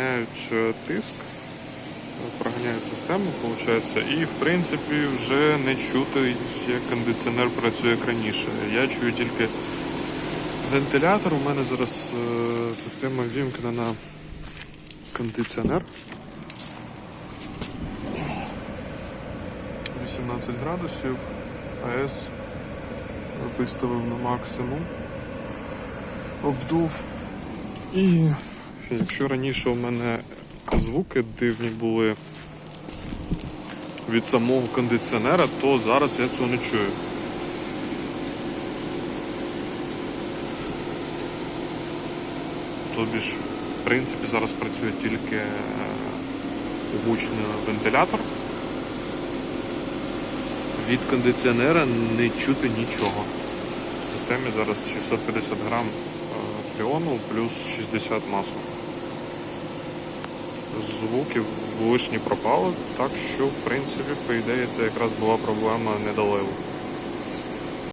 проганяють е, тиск, проганяють систему, виходить, і в принципі вже не чути, як кондиціонер працює як раніше. Я чую тільки вентилятор. У мене зараз е, система вімкнена кондиціонер. 18 градусів, АЕС виставив на максимум, обдув. І якщо раніше у мене звуки дивні були від самого кондиціонера, то зараз я цього не чую. Тобі ж, в принципі, зараз працює тільки е, гучний вентилятор. Від кондиціонера не чути нічого. В системі зараз 650 грам е, фреону плюс 60 масла. Звуки лишні пропали, так що, в принципі, по ідеї, це якраз була проблема недоливу.